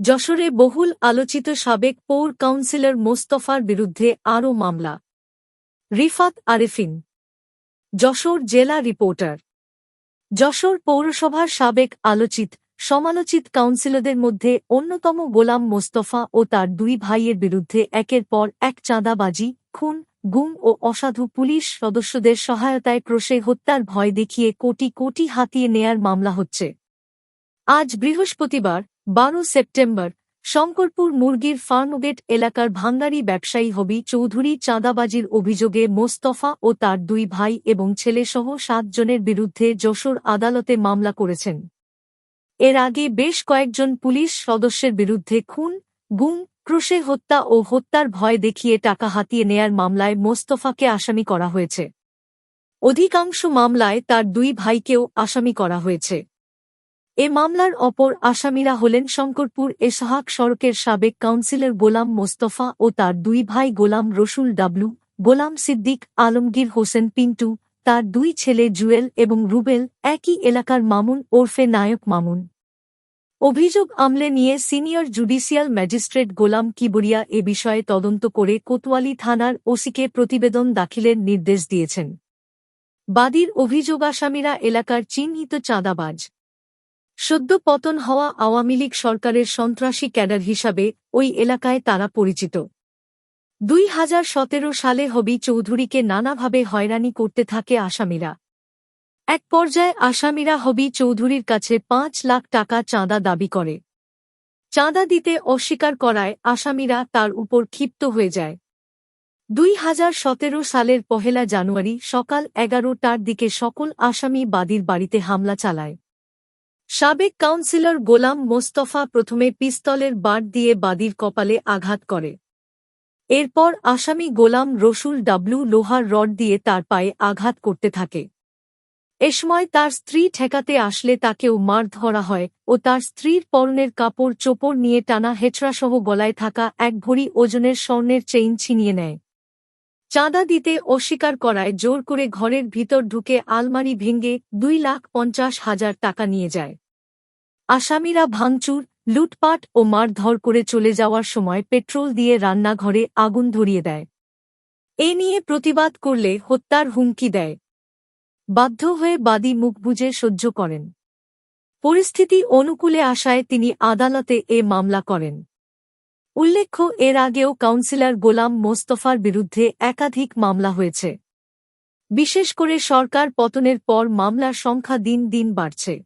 যশোরে বহুল আলোচিত সাবেক পৌর কাউন্সিলর মোস্তফার বিরুদ্ধে আরও মামলা। রিফাত আরেফিন, যশোর জেলা রিপোর্টার। যশোর পৌরসভার সাবেক আলোচিত, সমালোচিত কাউন্সিলরদের মধ্যে অন্যতম গোলাম মোস্তফা ও তার দুই ভাইয়ের বিরুদ্ধে একের পর এক চাঁদাবাজি, খুন, গুম ও অসাধু পুলিশ সদস্যদের সহায়তায় ক্রোশে হত্যার ভয় দেখিয়ে কোটি কোটি হাতিয়ে নেয়ার মামলা হচ্ছে। আজ বৃহস্পতিবার বারো সেপ্টেম্বর, শঙ্করপুর মুরগির ফার্মগেট এলাকার ভাঙ্গারি ব্যবসায়ী হবি চৌধুরী চাঁদাবাজির অভিযোগে মোস্তফা ও তার দুই ভাই এবং ছেলেসহ সাতজনের বিরুদ্ধে যশোর আদালতে মামলা করেছেন। এর আগে বেশ কয়েকজন পুলিশ সদস্যের বিরুদ্ধে খুন, গুম, ক্রুশে হত্যা ও হত্যার ভয় দেখিয়ে টাকা হাতিয়ে নেয়ার মামলায় মোস্তফাকে আসামি করা হয়েছে। অধিকাংশ মামলায় তার দুই ভাইকেও আসামি করা হয়েছে। এ মামলার অপর আসামিরা হলেন শঙ্করপুর এসহাক সড়কের সাবেক কাউন্সিলর গোলাম মোস্তফা ও তার দুই ভাই গোলাম রসুল ডাবলু, গোলাম সিদ্দিক আলমগীর হোসেন পিন্টু, তার দুই ছেলে জুয়েল এবং রুবেল একই এলাকার মামুন ওরফে নায়ক মামুন। অভিযোগ আমলে নিয়ে senior judicial magistrate Golam Kibria এ বিষয়ে তদন্ত করে কোতোয়ালি থানার ওসিকে প্রতিবেদন দাখিলের নির্দেশ দিয়েছেন। বাদীর অভিযোগ, আসামিরা এলাকার চিহ্নিত চাঁদাবাজ। সদ্য পতন হওয়া আওয়ামী লীগ সরকারের সন্ত্রাসী ক্যাডার হিসাবে ওই এলাকায় তারা পরিচিত। দুই হাজার সতেরো সালে হবি চৌধুরীকে নানাভাবে হয়রানি করতে থাকে আসামিরা। এক পর্যায়ে আসামিরা হবি চৌধুরীর কাছে পাঁচ লাখ টাকা চাঁদা দাবি করে। চাঁদা দিতে অস্বীকার করায় আসামিরা তার উপর ক্ষিপ্ত হয়ে যায়। দুই হাজার সতেরো সালের পহেলা জানুয়ারি সকাল এগারোটার দিকে সকল আসামি বাদীর বাড়িতে হামলা চালায়। সাবেক কাউন্সিলর গোলাম মোস্তফা প্রথমে পিস্তলের বাট দিয়ে বাদির কপালে আঘাত করে। এরপর আসামি গোলাম রসুল ডাবলু লোহার রড দিয়ে তার পায়ে আঘাত করতে থাকে। এ সময় তার স্ত্রী ঠেকাতে আসলে তাকেও মার ধরা হয় ও তার স্ত্রীর পরনের কাপড় চোপড় নিয়ে টানা হেচড়াসহ গলায় থাকা এক ভরি ওজনের স্বর্ণের চেইন ছিনিয়ে নেয়। চাঁদা দিতে অস্বীকার করায় জোর করে ঘরের ভিতর ঢুকে আলমারি ভেঙে দুই লাখ পঞ্চাশ হাজার টাকা নিয়ে যায়। আসামিরা ভাঙচুর, লুটপাট ও মারধর করে চলে যাওয়ার সময় পেট্রোল দিয়ে রান্নাঘরে আগুন ধরিয়ে দেয়। এ নিয়ে প্রতিবাদ করলে হত্যার হুমকি দেয়। বাধ্য হয়ে বাদী মুখ বুজে সহ্য করেন। পরিস্থিতি অনুকূলে আসায় তিনি আদালতে এ মামলা করেন। উল্লেখ্য, এর আগেও কাউন্সিলর গোলাম মোস্তফার বিরুদ্ধে একাধিক মামলা হয়েছে। বিশেষ করে সরকার পতনের পর মামলার সংখ্যা দিন দিন বাড়ছে।